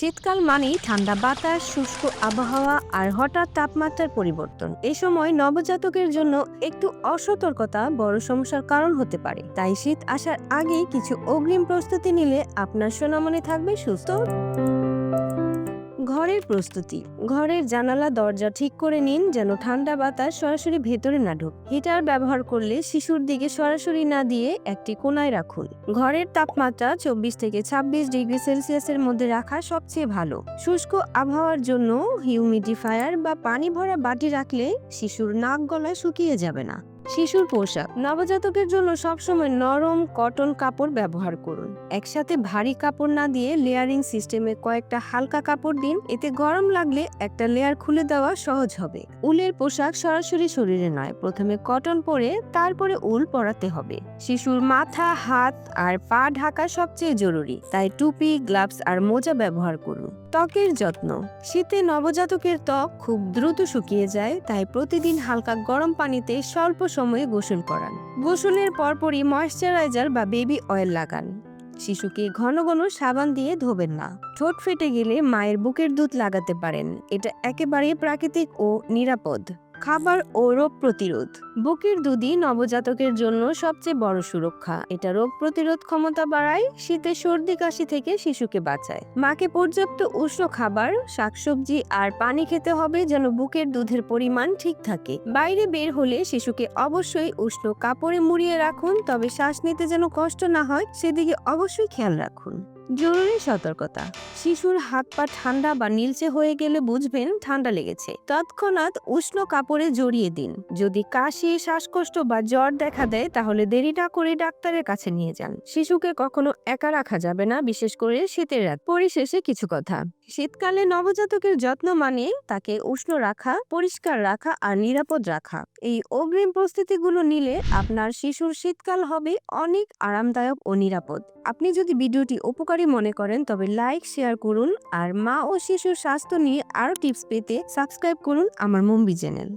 শীতকাল মানেই ঠান্ডা বাতাস, শুষ্ক আবহাওয়া আর হঠাৎ তাপমাত্রার পরিবর্তন। এ সময় নবজাতকের জন্য একটু অসতর্কতা বড় সমস্যার কারণ হতে পারে। তাই শীত আসার আগেই কিছু অগ্রিম প্রস্তুতি নিলে আপনার সোনামনে থাকবে সুস্থ। ঘরের প্রস্তুতি। ঘরের জানালা, দরজা ঠিক করে নিন যেন ঠান্ডা বাতাস সরাসরি ভেতরে না ঢোক। হিটার ব্যবহার করলে শিশুর দিকে সরাসরি না দিয়ে একটি কোনায় রাখুন। ঘরের তাপমাত্রা চব্বিশ থেকে ছাব্বিশ ডিগ্রি সেলসিয়াসের মধ্যে রাখা সবচেয়ে ভালো। শুষ্ক আবহাওয়ার জন্য হিউমিডিফায়ার বা পানি ভরা বাটি রাখলে শিশুর নাক গলায় শুকিয়ে যাবে না। শিশুর পোশাক। নবজাতকের জন্য সবসময় নরম কটন কাপড় ব্যবহার করুন। একসাথে ভারী কাপড় না দিয়ে লেয়ারিং সিস্টেমে কয়েকটা হালকা কাপড় দিন। এতে গরম লাগলে একটা লেয়ার খুলে দেওয়া সহজ হবে। উলের পোশাক সরাসরি শরীরে নয়, প্রথমে কটন পরে তারপরে উল পরাতে হবে। শিশুর মাথা, হাত আর পা ঢাকা সবচেয়ে জরুরি। তাই টুপি, গ্লাভস আর মোজা ব্যবহার করুন। ত্বকের যত্ন। শীতে নবজাতকের ত্বক খুব দ্রুত শুকিয়ে যায়, তাই প্রতিদিন হালকা গরম পানিতে স্বল্প সময়ে গোসল করান। গোসলের পরপরই ময়শ্চারাইজার বা বেবি অয়েল লাগান। শিশুকে ঘন ঘন সাবান দিয়ে ধোবেন না। ঠোঁট ফেটে গেলে মায়ের বুকের দুধ লাগাতে পারেন। এটা একেবারে প্রাকৃতিক ও নিরাপদ। খাবার ও রোগ প্রতিরোধ। বুকের দুধই নবজাতকের জন্য সবচেয়ে বড় সুরক্ষা। এটা রোগ প্রতিরোধ ক্ষমতা বাড়ায়, শীতে সর্দি কাশি থেকে শিশুকে বাঁচায়। মাকে পর্যাপ্ত উষ্ণ খাবার, শাকসবজি আর পানি খেতে হবে যেন বুকের দুধের পরিমাণ ঠিক থাকে। বাইরে বের হলে শিশুকে অবশ্যই উষ্ণ কাপড়ে মুড়িয়ে রাখুন, তবে শ্বাস নিতে যেন কষ্ট না হয়, সেদিকে অবশ্যই খেয়াল রাখুন। জরুরি সতর্কতা। শিশুর হাত পা ঠান্ডা বা নীলচে হয়ে গেলে বুঝবেন ঠান্ডা লেগেছে। তৎক্ষণাৎ উষ্ণ কাপড়ে জড়িয়ে দিন। যদি কাশি, শ্বাসকষ্ট বা জ্বর দেখা দেয়, তাহলে দেরি না করে ডাক্তারের কাছে নিয়ে যান। শিশুকে কখনো একা রাখা যাবে না, বিশেষ করে শীতের রাত। পরিশেষে কিছু কথা। শীতকালে নবজাতকের যত্ন মানে তাকে উষ্ণ রাখা, পরিষ্কার রাখা আর নিরাপদ রাখা। এই অগ্রিম প্রস্তুতিগুলো নিলে আপনার শিশুর শীতকাল হবে অনেক আরামদায়ক ও নিরাপদ। আপনি যদি ভিডিওটি উপকারী মনে করেন, তবে লাইক, শেয়ার করুন আর মা ও শিশুর স্বাস্থ্য নিয়ে আরও টিপস পেতে সাবস্ক্রাইব করুন আমার মুম্বি চ্যানেল।